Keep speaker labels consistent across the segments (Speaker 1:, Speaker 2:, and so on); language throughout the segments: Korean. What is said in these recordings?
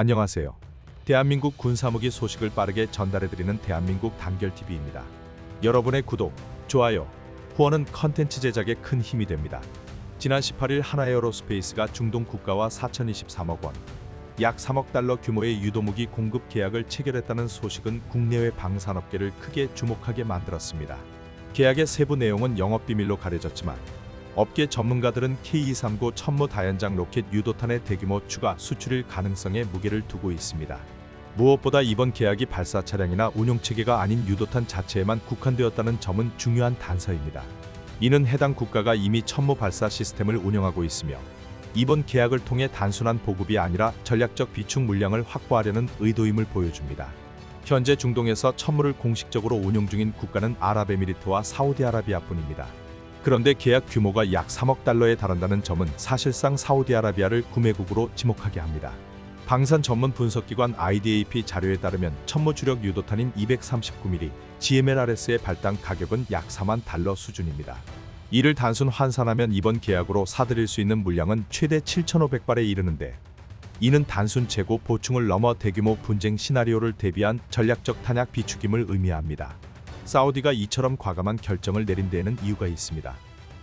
Speaker 1: 안녕하세요. 대한민국 군사무기 소식을 빠르게 전달해드리는 대한민국 단결TV입니다. 여러분의 구독, 좋아요, 후원은 컨텐츠 제작에 큰 힘이 됩니다. 지난 18일 하나에어로스페이스가 중동 국가와 4,023억 원, 약 3억 달러 규모의 유도무기 공급 계약을 체결했다는 소식은 국내외 방산업계를 크게 주목하게 만들었습니다. 계약의 세부 내용은 영업 비밀로 가려졌지만 업계 전문가들은 K239 천무 다연장 로켓 유도탄의 대규모 추가 수출일 가능성에 무게를 두고 있습니다. 무엇보다 이번 계약이 발사 차량이나 운용 체계가 아닌 유도탄 자체에만 국한되었다는 점은 중요한 단서입니다. 이는 해당 국가가 이미 천무 발사 시스템을 운영하고 있으며 이번 계약을 통해 단순한 보급이 아니라 전략적 비축 물량을 확보하려는 의도임을 보여줍니다. 현재 중동에서 천무를 공식적으로 운용 중인 국가는 아랍에미리트와 사우디아라비아뿐입니다. 그런데 계약 규모가 약 3억 달러에 달한다는 점은 사실상 사우디아라비아를 구매국으로 지목하게 합니다. 방산 전문 분석기관 IDAP 자료에 따르면 천무 주력 유도탄인 239mm GMLRS의 발당 가격은 약 4만 달러 수준입니다. 이를 단순 환산하면 이번 계약으로 사들일 수 있는 물량은 최대 7,500발에 이르는데 이는 단순 재고 보충을 넘어 대규모 분쟁 시나리오를 대비한 전략적 탄약 비축임을 의미합니다. 사우디가 이처럼 과감한 결정을 내린 데에는 이유가 있습니다.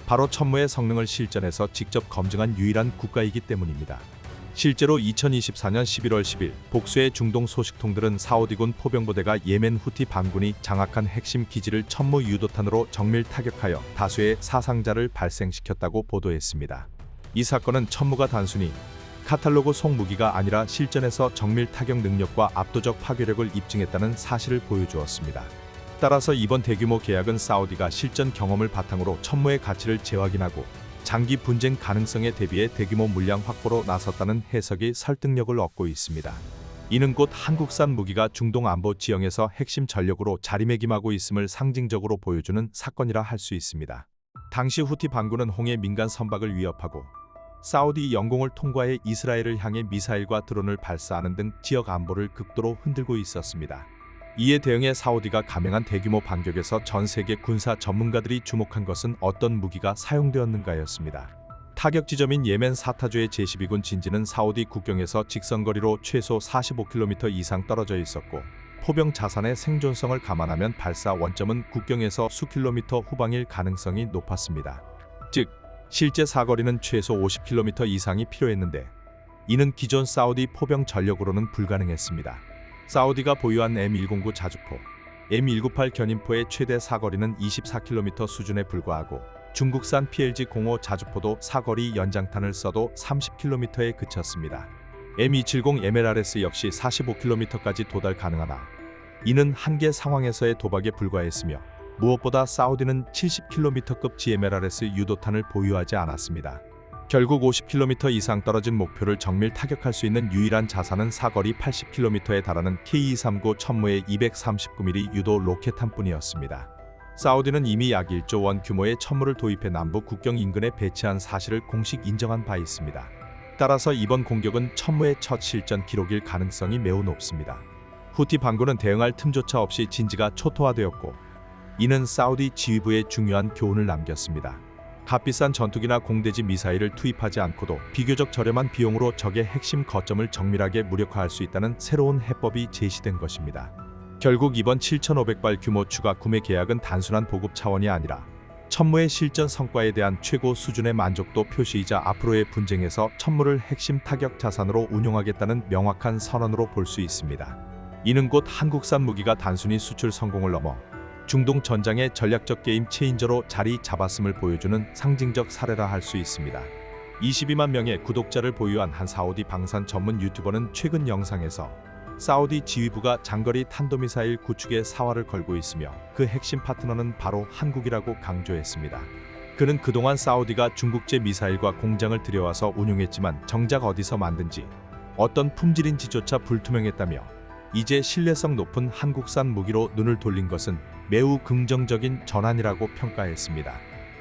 Speaker 1: 바로 천무의 성능을 실전에서 직접 검증한 유일한 국가이기 때문입니다. 실제로 2024년 11월 10일 복수의 중동 소식통들은 사우디군 포병부대가 예멘 후티 반군이 장악한 핵심 기지를 천무 유도탄으로 정밀 타격하여 다수의 사상자를 발생시켰다고 보도했습니다. 이 사건은 천무가 단순히 카탈로그 송무기가 아니라 실전에서 정밀 타격 능력과 압도적 파괴력을 입증했다는 사실을 보여주었습니다. 따라서 이번 대규모 계약은 사우디가 실전 경험을 바탕으로 천무의 가치를 재확인하고 장기 분쟁 가능성에 대비해 대규모 물량 확보로 나섰다는 해석이 설득력을 얻고 있습니다. 이는 곧 한국산 무기가 중동 안보 지형에서 핵심 전력으로 자리매김하고 있음을 상징적으로 보여주는 사건이라 할 수 있습니다. 당시 후티 반군은 홍해 민간 선박을 위협하고 사우디 영공을 통과해 이스라엘을 향해 미사일과 드론을 발사하는 등 지역 안보를 극도로 흔들고 있었습니다. 이에 대응해 사우디가 감행한 대규모 반격에서 전 세계 군사 전문가들이 주목한 것은 어떤 무기가 사용되었는가였습니다. 타격 지점인 예멘 사타주의 제12군 진지는 사우디 국경에서 직선거리로 최소 45km 이상 떨어져 있었고 포병 자산의 생존성을 감안하면 발사 원점은 국경에서 수 킬로미터 후방일 가능성이 높았습니다. 즉, 실제 사거리는 최소 50km 이상이 필요했는데 이는 기존 사우디 포병 전력으로는 불가능했습니다. 사우디가 보유한 M109 자주포, M198 견인포의 최대 사거리는 24km 수준에 불과하고 중국산 PLG-05 자주포도 사거리 연장탄을 써도 30km에 그쳤습니다. M270 MLRS 역시 45km까지 도달 가능하다. 이는 한계 상황에서의 도박에 불과했으며 무엇보다 사우디는 70km급 GMLRS 유도탄을 보유하지 않았습니다. 결국 50km 이상 떨어진 목표를 정밀 타격할 수 있는 유일한 자산은 사거리 80km에 달하는 K239 천무의 239mm 유도 로켓탄뿐이었습니다. 사우디는 이미 약 1조 원 규모의 천무를 도입해 남부 국경 인근에 배치한 사실을 공식 인정한 바 있습니다. 따라서 이번 공격은 천무의 첫 실전 기록일 가능성이 매우 높습니다. 후티 반군은 대응할 틈조차 없이 진지가 초토화되었고 이는 사우디 지휘부에 중요한 교훈을 남겼습니다. 값비싼 전투기나 공대지 미사일을 투입하지 않고도 비교적 저렴한 비용으로 적의 핵심 거점을 정밀하게 무력화할 수 있다는 새로운 해법이 제시된 것입니다. 결국 이번 7,500발 규모 추가 구매 계약은 단순한 보급 차원이 아니라 천무의 실전 성과에 대한 최고 수준의 만족도 표시이자 앞으로의 분쟁에서 천무를 핵심 타격 자산으로 운용하겠다는 명확한 선언으로 볼 수 있습니다. 이는 곧 한국산 무기가 단순히 수출 성공을 넘어 중동 전장의 전략적 게임 체인저로 자리 잡았음을 보여주는 상징적 사례라 할 수 있습니다. 22만 명의 구독자를 보유한 한 사우디 방산 전문 유튜버는 최근 영상에서 사우디 지휘부가 장거리 탄도미사일 구축에 사활을 걸고 있으며 그 핵심 파트너는 바로 한국이라고 강조했습니다. 그는 그동안 사우디가 중국제 미사일과 공장을 들여와서 운용했지만 정작 어디서 만든지 어떤 품질인지조차 불투명했다며 이제 신뢰성 높은 한국산 무기로 눈을 돌린 것은 매우 긍정적인 전환이라고 평가했습니다.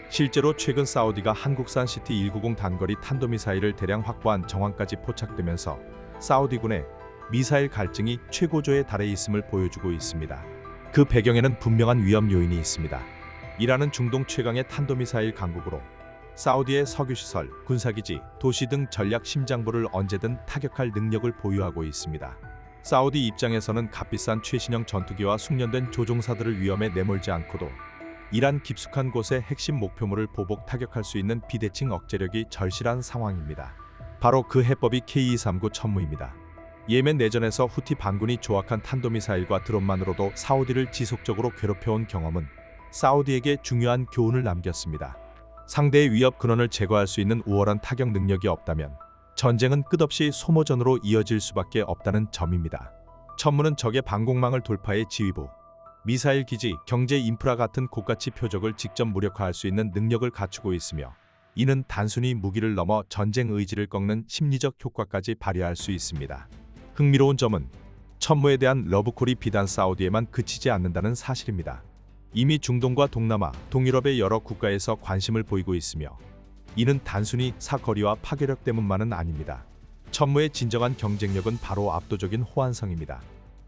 Speaker 1: 실제로 최근 사우디가 한국산 CT-190 단거리 탄도미사일을 대량 확보한 정황까지 포착되면서 사우디군의 미사일 갈증이 최고조에 달해 있음을 보여주고 있습니다. 그 배경에는 분명한 위험 요인이 있습니다. 이라는 중동 최강의 탄도미사일 강국으로 사우디의 석유시설, 군사기지, 도시 등 전략 심장부를 언제든 타격할 능력을 보유하고 있습니다. 사우디 입장에서는 값비싼 최신형 전투기와 숙련된 조종사들을 위험에 내몰지 않고도 이란 깊숙한 곳의 핵심 목표물을 보복 타격할 수 있는 비대칭 억제력이 절실한 상황입니다. 바로 그 해법이 K239 천무입니다. 예멘 내전에서 후티 반군이 조악한 탄도미사일과 드론만으로도 사우디를 지속적으로 괴롭혀온 경험은 사우디에게 중요한 교훈을 남겼습니다. 상대의 위협 근원을 제거할 수 있는 우월한 타격 능력이 없다면 전쟁은 끝없이 소모전으로 이어질 수밖에 없다는 점입니다. 천문은 적의 방공망을 돌파해 지휘부, 미사일 기지, 경제 인프라 같은 고가치 표적을 직접 무력화할 수 있는 능력을 갖추고 있으며 이는 단순히 무기를 넘어 전쟁 의지를 꺾는 심리적 효과까지 발휘할 수 있습니다. 흥미로운 점은 천무에 대한 러브콜이 비단 사우디에만 그치지 않는다는 사실입니다. 이미 중동과 동남아, 동유럽의 여러 국가에서 관심을 보이고 있으며 이는 단순히 사거리와 파괴력 때문만은 아닙니다. 천무의 진정한 경쟁력은 바로 압도적인 호환성입니다.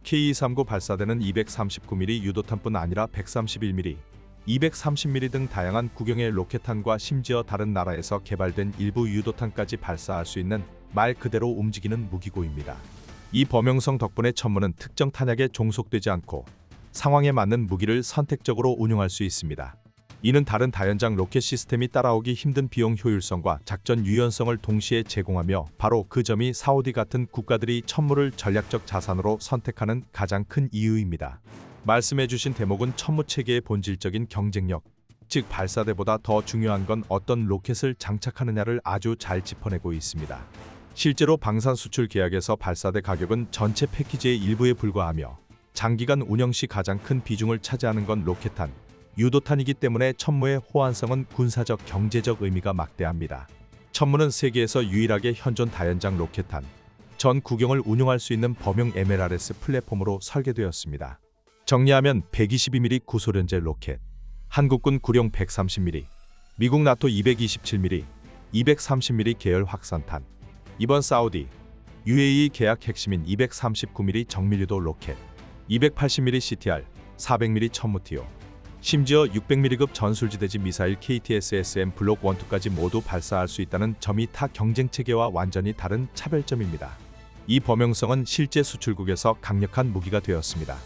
Speaker 1: K239 발사대는 239mm 유도탄뿐 아니라 131mm, 230mm 등 다양한 구경의 로켓탄과 심지어 다른 나라에서 개발된 일부 유도탄까지 발사할 수 있는 말 그대로 움직이는 무기고입니다. 이 범용성 덕분에 천무는 특정 탄약에 종속되지 않고 상황에 맞는 무기를 선택적으로 운용할 수 있습니다. 이는 다른 다연장 로켓 시스템이 따라오기 힘든 비용 효율성과 작전 유연성을 동시에 제공하며 바로 그 점이 사우디 같은 국가들이 천무를 전략적 자산으로 선택하는 가장 큰 이유입니다. 말씀해주신 대목은 천무 체계의 본질적인 경쟁력, 즉 발사대보다 더 중요한 건 어떤 로켓을 장착하느냐를 아주 잘 짚어내고 있습니다. 실제로 방산 수출 계약에서 발사대 가격은 전체 패키지의 일부에 불과하며 장기간 운영 시 가장 큰 비중을 차지하는 건 로켓탄, 유도탄이기 때문에 천무의 호환성은 군사적 경제적 의미가 막대합니다. 천무는 세계에서 유일하게 현존 다연장 로켓탄, 전 구경을 운용할 수 있는 범용 MLRS 플랫폼으로 설계되었습니다. 정리하면 122mm 구소련제 로켓, 한국군 구령 130mm, 미국 나토 227mm, 230mm 계열 확산탄, 이번 사우디, UAE 계약 핵심인 239mm 정밀유도 로켓, 280mm CTR, 400mm 천무티오, 심지어 600mm급 전술지대지 미사일 KTSSM 블록 1, 2까지 모두 발사할 수 있다는 점이 타 경쟁 체계와 완전히 다른 차별점입니다. 이 범용성은 실제 수출국에서 강력한 무기가 되었습니다.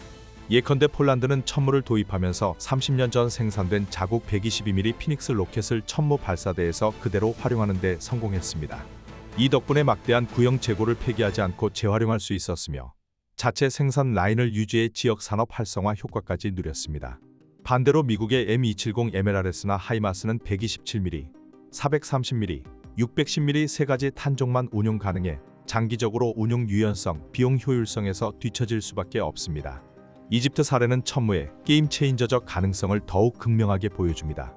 Speaker 1: 예컨대 폴란드는 천무를 도입하면서 30년 전 생산된 자국 122mm 피닉스 로켓을 천무 발사대에서 그대로 활용하는 데 성공했습니다. 이 덕분에 막대한 구형 재고를 폐기하지 않고 재활용할 수 있었으며 자체 생산 라인을 유지해 지역 산업 활성화 효과까지 누렸습니다. 반대로 미국의 M270 MLRS나 하이마스는 127mm, 430mm, 610mm 세 가지 탄종만 운용 가능해 장기적으로 운용 유연성, 비용 효율성에서 뒤처질 수밖에 없습니다. 이집트 사례는 천무의 게임 체인저적 가능성을 더욱 극명하게 보여줍니다.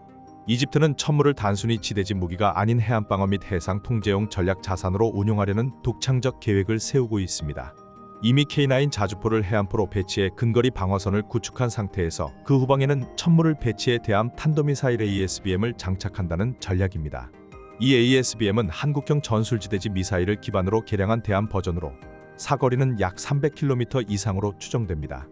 Speaker 1: 이집트는 천무를 단순히 지대지 무기가 아닌 해안 방어 및 해상 통제용 전략 자산으로 운용하려는 독창적 계획을 세우고 있습니다. 이미 K9 자주포를 해안포로 배치해 근거리 방어선을 구축한 상태에서 그 후방에는 천무를 배치해 대함 탄도미사일 ASBM을 장착한다는 전략입니다. 이 ASBM은 한국형 전술지대지 미사일을 기반으로 개량한 대함 버전으로 사거리는 약 300km 이상으로 추정됩니다.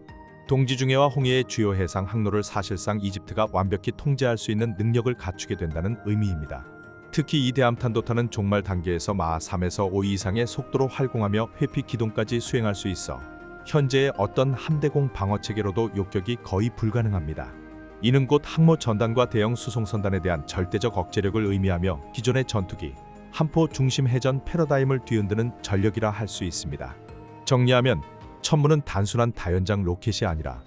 Speaker 1: 동지중해와 홍해의 주요 해상 항로를 사실상 이집트가 완벽히 통제할 수 있는 능력을 갖추게 된다는 의미입니다. 특히 이 대함탄도탄은 종말 단계에서 마하 3에서 5 이상의 속도로 활공하며 회피 기동까지 수행할 수 있어 현재의 어떤 함대공 방어 체계로도 욕격이 거의 불가능합니다. 이는 곧 항모 전단과 대형 수송 선단에 대한 절대적 억제력을 의미하며 기존의 전투기, 한포 중심 해전 패러다임을 뒤흔드는 전력이라 할 수 있습니다. 정리하면 천무는 단순한 다연장 로켓이 아니라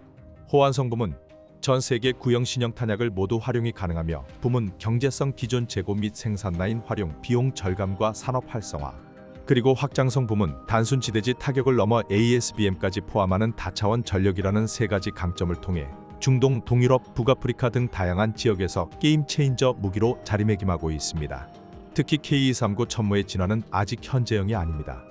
Speaker 1: 호환성 부문, 전 세계 구형 신형 탄약을 모두 활용이 가능하며 부문 경제성 기존 재고 및 생산 라인 활용 비용 절감과 산업 활성화 그리고 확장성 부문 단순 지대지 타격을 넘어 ASBM까지 포함하는 다차원 전력이라는 세 가지 강점을 통해 중동, 동유럽, 북아프리카 등 다양한 지역에서 게임 체인저 무기로 자리매김하고 있습니다. 특히 K239 천무의 진화는 아직 현재형이 아닙니다.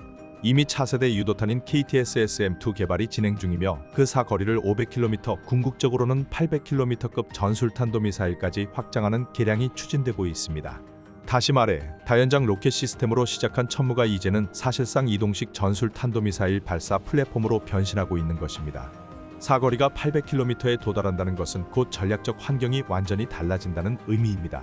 Speaker 1: 이미 차세대 유도탄인 KTS-SM2 개발이 진행 중이며 그 사거리를 500km, 궁극적으로는 800km급 전술탄도 미사일까지 확장하는 개량이 추진되고 있습니다. 다시 말해 다연장 로켓 시스템으로 시작한 천무가 이제는 사실상 이동식 전술 탄도미사일 발사 플랫폼으로 변신하고 있는 것입니다. 사거리가 800km에 도달한다는 것은 곧 전략적 환경이 완전히 달라진다는 의미입니다.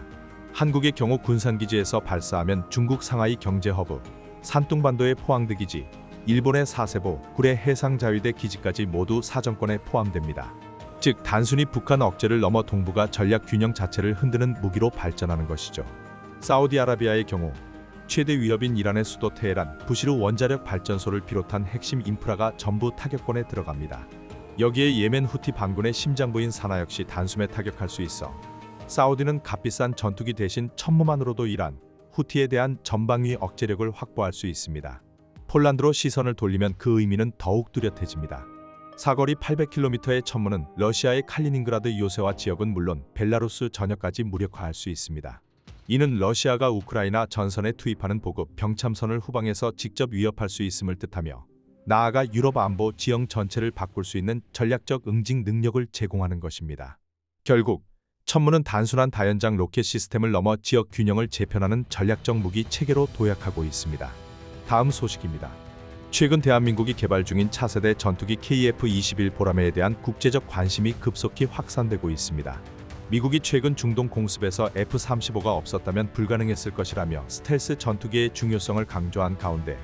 Speaker 1: 한국의 경우 군산기지에서 발사하면 중국 상하이 경제허브, 산둥반도의 포항드 기지, 일본의 사세보, 구례 해상자위대 기지까지 모두 사정권에 포함됩니다. 즉 단순히 북한 억제를 넘어 동북아 전략 균형 자체를 흔드는 무기로 발전하는 것이죠. 사우디아라비아의 경우 최대 위협인 이란의 수도 테헤란, 부시르 원자력 발전소를 비롯한 핵심 인프라가 전부 타격권에 들어갑니다. 여기에 예멘 후티 반군의 심장부인 사나 역시 단숨에 타격할 수 있어 사우디는 값비싼 전투기 대신 천무만으로도 이란, 후티에 대한 전방위 억제력을 확보할 수 있습니다. 폴란드로 시선을 돌리면 그 의미는 더욱 뚜렷해집니다. 사거리 800km의 천문은 러시아의 칼리닝그라드 요새화 지역은 물론 벨라루스 전역까지 무력화할 수 있습니다. 이는 러시아가 우크라이나 전선에 투입하는 보급 병참선을 후방에서 직접 위협할 수 있음을 뜻하며 나아가 유럽 안보 지형 전체를 바꿀 수 있는 전략적 응징 능력을 제공하는 것입니다. 결국 천문은 단순한 다연장 로켓 시스템을 넘어 지역 균형을 재편하는 전략적 무기 체계로 도약하고 있습니다. 다음 소식입니다. 최근 대한민국이 개발 중인 차세대 전투기 KF-21 보라매에 대한 국제적 관심이 급속히 확산되고 있습니다. 미국이 최근 중동 공습에서 F-35가 없었다면 불가능했을 것이라며 스텔스 전투기의 중요성을 강조한 가운데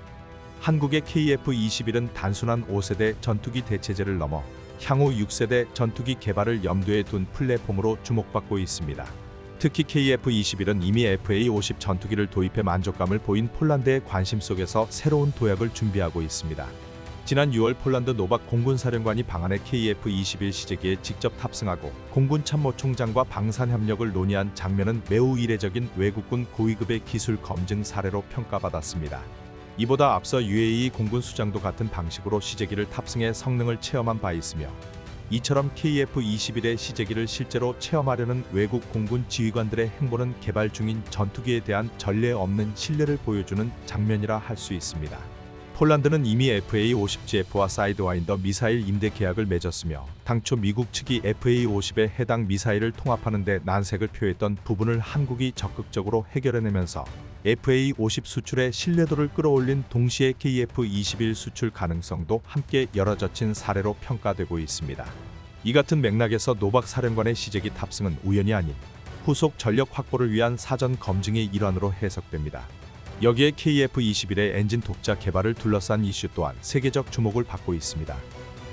Speaker 1: 한국의 KF-21은 단순한 5세대 전투기 대체제를 넘어 향후 6세대 전투기 개발을 염두에 둔 플랫폼으로 주목받고 있습니다. 특히 KF-21은 이미 FA-50 전투기를 도입해 만족감을 보인 폴란드의 관심 속에서 새로운 도약을 준비하고 있습니다. 지난 6월 폴란드 노박 공군사령관이 방한해 KF-21 시제기에 직접 탑승하고 공군 참모총장과 방산 협력을 논의한 장면은 매우 이례적인 외국군 고위급의 기술 검증 사례로 평가받았습니다. 이보다 앞서 UAE 공군 수장도 같은 방식으로 시제기를 탑승해 성능을 체험한 바 있으며 이처럼 KF-21의 시제기를 실제로 체험하려는 외국 공군 지휘관들의 행보는 개발 중인 전투기에 대한 전례 없는 신뢰를 보여주는 장면이라 할 수 있습니다. 폴란드는 이미 FA-50GF와 사이드와인더 미사일 임대 계약을 맺었으며 당초 미국 측이 FA-50에 해당 미사일을 통합하는 데 난색을 표했던 부분을 한국이 적극적으로 해결해내면서 FA-50 수출의 신뢰도를 끌어올린 동시에 KF-21 수출 가능성도 함께 열어젖힌 사례로 평가되고 있습니다. 이 같은 맥락에서 노박 사령관의 시제기 탑승은 우연이 아닌 후속 전력 확보를 위한 사전 검증의 일환으로 해석됩니다. 여기에 KF-21의 엔진 독자 개발을 둘러싼 이슈 또한 세계적 주목을 받고 있습니다.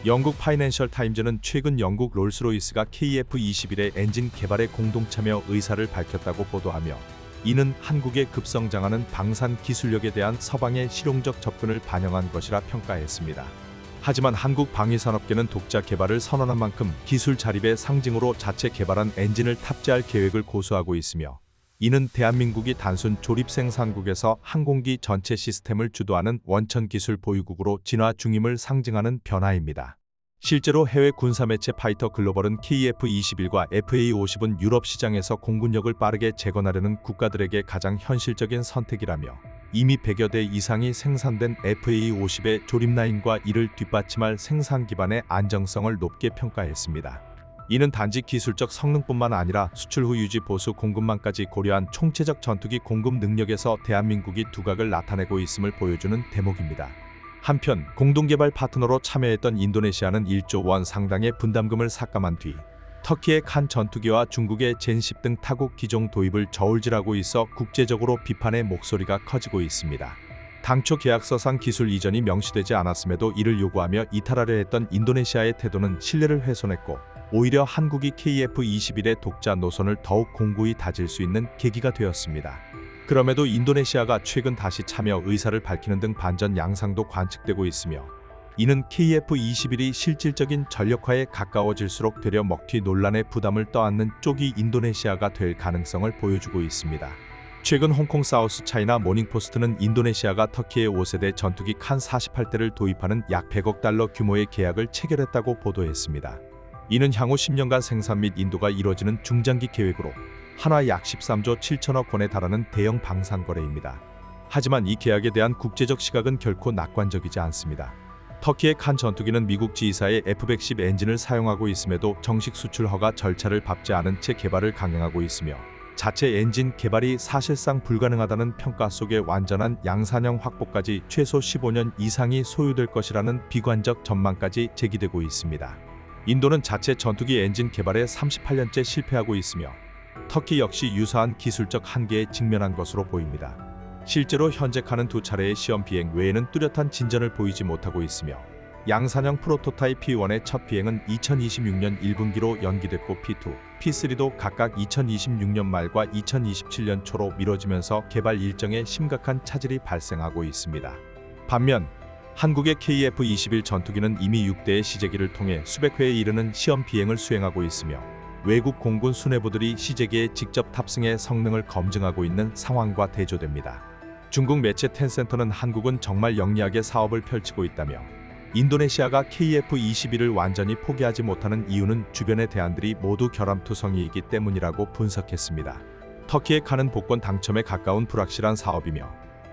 Speaker 1: 영국 파이낸셜 타임즈는 최근 영국 롤스로이스가 KF-21의 엔진 개발에 공동 참여 의사를 밝혔다고 보도하며 이는 한국의 급성장하는 방산 기술력에 대한 서방의 실용적 접근을 반영한 것이라 평가했습니다. 하지만 한국 방위산업계는 독자 개발을 선언한 만큼 기술 자립의 상징으로 자체 개발한 엔진을 탑재할 계획을 고수하고 있으며 이는 대한민국이 단순 조립 생산국에서 항공기 전체 시스템을 주도하는 원천 기술 보유국으로 진화 중임을 상징하는 변화입니다. 실제로 해외 군사 매체 파이터 글로벌은 KF-21과 FA-50은 유럽 시장에서 공군력을 빠르게 재건하려는 국가들에게 가장 현실적인 선택이라며 이미 100여 대 이상이 생산된 FA-50의 조립 라인과 이를 뒷받침할 생산 기반의 안정성을 높게 평가했습니다. 이는 단지 기술적 성능뿐만 아니라 수출 후 유지 보수 공급망까지 고려한 총체적 전투기 공급 능력에서 대한민국이 두각을 나타내고 있음을 보여주는 대목입니다. 한편 공동개발 파트너로 참여했던 인도네시아는 1조 원 상당의 분담금을 삭감한 뒤 터키의 칸 전투기와 중국의 젠10 등 타국 기종 도입을 저울질하고 있어 국제적으로 비판의 목소리가 커지고 있습니다. 당초 계약서상 기술 이전이 명시되지 않았음에도 이를 요구하며 이탈하려 했던 인도네시아의 태도는 신뢰를 훼손했고 오히려 한국이 KF-21의 독자 노선을 더욱 공고히 다질 수 있는 계기가 되었습니다. 그럼에도 인도네시아가 최근 다시 참여 의사를 밝히는 등 반전 양상도 관측되고 있으며 이는 KF-21이 실질적인 전력화에 가까워질수록 되려 먹튀 논란의 부담을 떠안는 쪽이 인도네시아가 될 가능성을 보여주고 있습니다. 최근 홍콩 사우스 차이나 모닝포스트는 인도네시아가 터키의 5세대 전투기 칸 48대를 도입하는 약 100억 달러 규모의 계약을 체결했다고 보도했습니다. 이는 향후 10년간 생산 및 인도가 이뤄지는 중장기 계획으로 한화 약 13조 7천억 원에 달하는 대형 방산 거래입니다. 하지만 이 계약에 대한 국제적 시각은 결코 낙관적이지 않습니다. 터키의 칸 전투기는 미국 지휘사의 F-110 엔진을 사용하고 있음에도 정식 수출 허가 절차를 밟지 않은 채 개발을 강행하고 있으며 자체 엔진 개발이 사실상 불가능하다는 평가 속에 완전한 양산형 확보까지 최소 15년 이상이 소요될 것이라는 비관적 전망까지 제기되고 있습니다. 인도는 자체 전투기 엔진 개발에 38년째 실패하고 있으며 터키 역시 유사한 기술적 한계에 직면한 것으로 보입니다. 실제로 현재 칸은 두 차례의 시험 비행 외에는 뚜렷한 진전을 보이지 못하고 있으며 양산형 프로토타입 P1의 첫 비행은 2026년 1분기로 연기됐고 P2, P3도 각각 2026년 말과 2027년 초로 미뤄지면서 개발 일정에 심각한 차질이 발생하고 있습니다. 반면 한국의 KF-21 전투기는 이미 6대의 시제기를 통해 수백 회에 이르는 시험 비행을 수행하고 있으며 외국 공군 수뇌부들이 시제기에 직접 탑승해 성능을 검증하고 있는 상황과 대조됩니다. 중국 매체 텐센터는 한국은 정말 영리하게 사업을 펼치고 있다며 인도네시아가 KF-21을 완전히 포기하지 못하는 이유는 주변의 대안들이 모두 결함투성이이기 때문이라고 분석했습니다. 터키의 칸은 복권 당첨에 가까운 불확실한 사업이며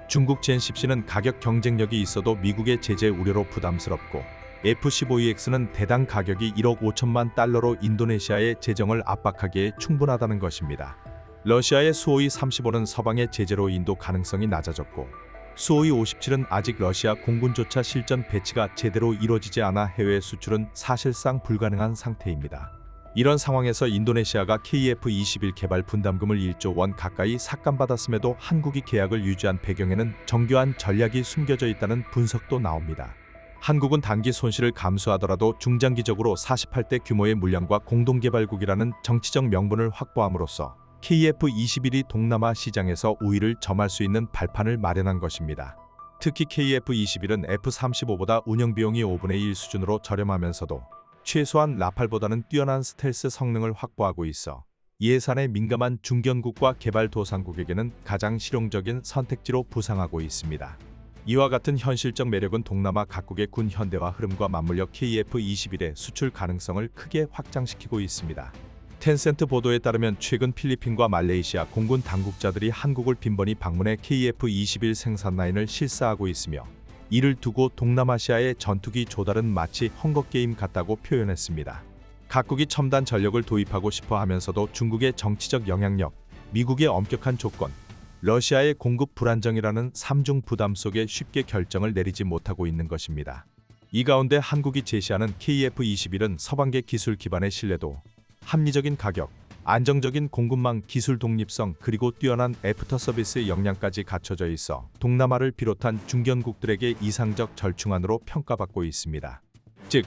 Speaker 1: 중국 젠10C는 가격 경쟁력이 있어도 미국의 제재 우려로 부담스럽고 F-15EX는 대당 가격이 1억 5천만 달러로 인도네시아의 재정을 압박하기에 충분하다는 것입니다. 러시아의 수호이 35는 서방의 제재로 인도 가능성이 낮아졌고 수호이 57은 아직 러시아 공군조차 실전 배치가 제대로 이뤄지지 않아 해외 수출은 사실상 불가능한 상태입니다. 이런 상황에서 인도네시아가 KF-21 개발 분담금을 1조 원 가까이 삭감받았음에도 한국이 계약을 유지한 배경에는 정교한 전략이 숨겨져 있다는 분석도 나옵니다. 한국은 단기 손실을 감수하더라도 중장기적으로 48대 규모의 물량과 공동개발국이라는 정치적 명분을 확보함으로써 KF-21이 동남아 시장에서 우위를 점할 수 있는 발판을 마련한 것입니다. 특히 KF-21은 F-35보다 운영 비용이 5분의 1 수준으로 저렴하면서도 최소한 라팔보다는 뛰어난 스텔스 성능을 확보하고 있어 예산에 민감한 중견국과 개발도상국에게는 가장 실용적인 선택지로 부상하고 있습니다. 이와 같은 현실적 매력은 동남아 각국의 군 현대화 흐름과 맞물려 KF-21의 수출 가능성을 크게 확장시키고 있습니다. 텐센트 보도에 따르면 최근 필리핀과 말레이시아 공군 당국자들이 한국을 빈번히 방문해 KF-21 생산 라인을 실사하고 있으며 이를 두고 동남아시아의 전투기 조달은 마치 헝거게임 같다고 표현했습니다. 각국이 첨단 전력을 도입하고 싶어 하면서도 중국의 정치적 영향력, 미국의 엄격한 조건, 러시아의 공급 불안정이라는 삼중 부담 속에 쉽게 결정을 내리지 못하고 있는 것입니다. 이 가운데 한국이 제시하는 KF-21은 서방계 기술 기반의 신뢰도, 합리적인 가격, 안정적인 공급망 기술 독립성 그리고 뛰어난 애프터 서비스 역량까지 갖춰져 있어 동남아를 비롯한 중견국들에게 이상적 절충안으로 평가받고 있습니다. 즉,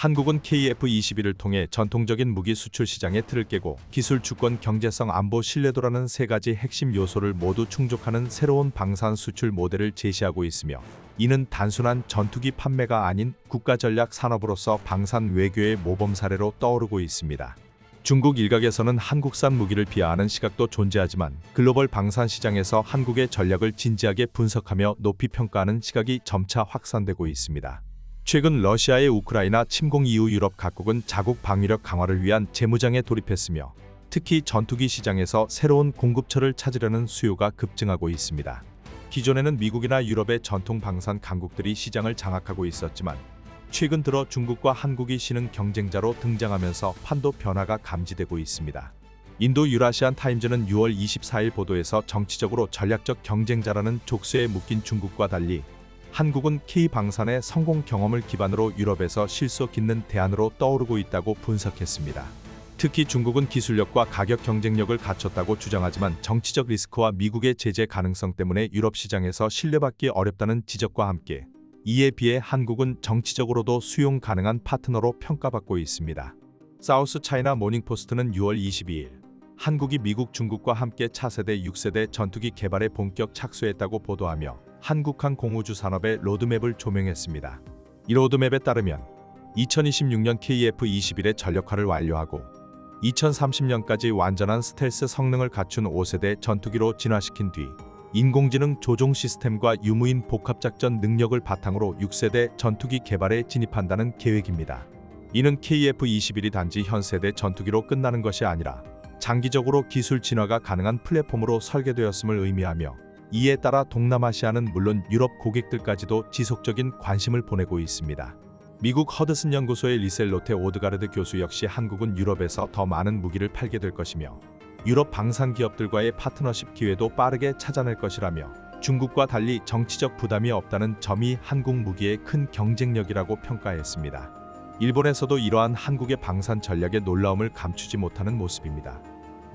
Speaker 1: 한국은 KF-21을 통해 전통적인 무기 수출 시장의 틀을 깨고 기술 주권 경제성 안보 신뢰도라는 세 가지 핵심 요소를 모두 충족하는 새로운 방산 수출 모델을 제시하고 있으며 이는 단순한 전투기 판매가 아닌 국가 전략 산업으로서 방산 외교의 모범 사례로 떠오르고 있습니다. 중국 일각에서는 한국산 무기를 비하하는 시각도 존재하지만 글로벌 방산 시장에서 한국의 전략을 진지하게 분석하며 높이 평가하는 시각이 점차 확산되고 있습니다. 최근 러시아의 우크라이나 침공 이후 유럽 각국은 자국 방위력 강화를 위한 재무장에 돌입했으며 특히 전투기 시장에서 새로운 공급처를 찾으려는 수요가 급증하고 있습니다. 기존에는 미국이나 유럽의 전통 방산 강국들이 시장을 장악하고 있었지만 최근 들어 중국과 한국이 신흥 경쟁자로 등장하면서 판도 변화가 감지되고 있습니다. 인도 유라시안 타임즈는 6월 24일 보도에서 정치적으로 전략적 경쟁자라는 족쇄에 묶인 중국과 달리 한국은 K 방산의 성공 경험을 기반으로 유럽에서 실소 깊는 대안으로 떠오르고 있다고 분석했습니다. 특히 중국은 기술력과 가격 경쟁력을 갖췄다고 주장하지만 정치적 리스크와 미국의 제재 가능성 때문에 유럽 시장에서 신뢰받기 어렵다는 지적과 함께 이에 비해 한국은 정치적으로도 수용 가능한 파트너로 평가받고 있습니다. 사우스 차이나 모닝포스트는 6월 22일 한국이 미국 중국과 함께 차세대 6세대 전투기 개발에 본격 착수했다고 보도하며 한국항 공우주 산업의 로드맵을 조명했습니다. 이 로드맵에 따르면 2026년 KF-21의 전력화를 완료하고 2030년까지 완전한 스텔스 성능을 갖춘 5세대 전투기로 진화시킨 뒤 인공지능 조종 시스템과 유무인 복합작전 능력을 바탕으로 6세대 전투기 개발에 진입한다는 계획입니다. 이는 KF-21이 단지 현 세대 전투기로 끝나는 것이 아니라 장기적으로 기술 진화가 가능한 플랫폼으로 설계되었음을 의미하며 이에 따라 동남아시아는 물론 유럽 고객들까지도 지속적인 관심을 보내고 있습니다. 미국 허드슨 연구소의 리셀 로테 오드가르드 교수 역시 한국은 유럽에서 더 많은 무기를 팔게 될 것이며 유럽 방산 기업들과의 파트너십 기회도 빠르게 찾아낼 것이라며 중국과 달리 정치적 부담이 없다는 점이 한국 무기의 큰 경쟁력이라고 평가했습니다. 일본에서도 이러한 한국의 방산 전략의 놀라움을 감추지 못하는 모습입니다.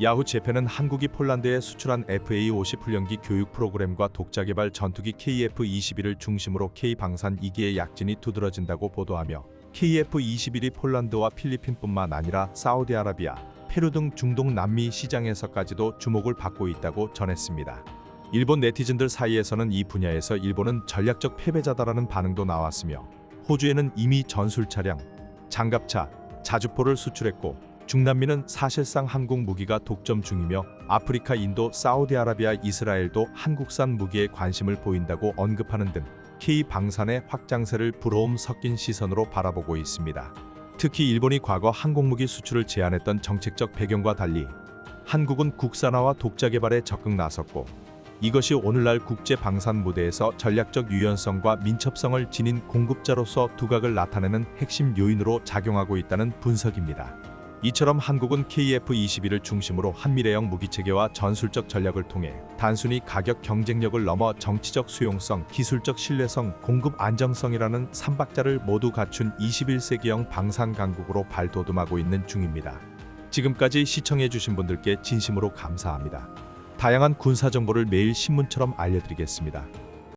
Speaker 1: 야후 재팬은 한국이 폴란드에 수출한 FA-50 훈련기 교육 프로그램과 독자 개발 전투기 KF-21을 중심으로 K-방산 2기의 약진이 두드러진다고 보도하며 KF-21이 폴란드와 필리핀뿐만 아니라 사우디아라비아, 페루 등 중동 남미 시장에서까지도 주목을 받고 있다고 전했습니다. 일본 네티즌들 사이에서는 이 분야에서 일본은 전략적 패배자다라는 반응도 나왔으며 호주에는 이미 전술 차량, 장갑차, 자주포를 수출했고 중남미는 사실상 한국 무기가 독점 중이며 아프리카, 인도, 사우디아라비아, 이스라엘도 한국산 무기에 관심을 보인다고 언급하는 등 K 방산의 확장세를 부러움 섞인 시선으로 바라보고 있습니다. 특히 일본이 과거 항공무기 수출을 제한했던 정책적 배경과 달리 한국은 국산화와 독자 개발에 적극 나섰고 이것이 오늘날 국제 방산 무대에서 전략적 유연성과 민첩성을 지닌 공급자로서 두각을 나타내는 핵심 요인으로 작용하고 있다는 분석입니다. 이처럼 한국은 KF-21을 중심으로 한미래형 무기 체계와 전술적 전략을 통해 단순히 가격 경쟁력을 넘어 정치적 수용성, 기술적 신뢰성, 공급 안정성이라는 삼박자를 모두 갖춘 21세기형 방산 강국으로 발돋움하고 있는 중입니다. 지금까지 시청해주신 분들께 진심으로 감사합니다. 다양한 군사 정보를 매일 신문처럼 알려드리겠습니다.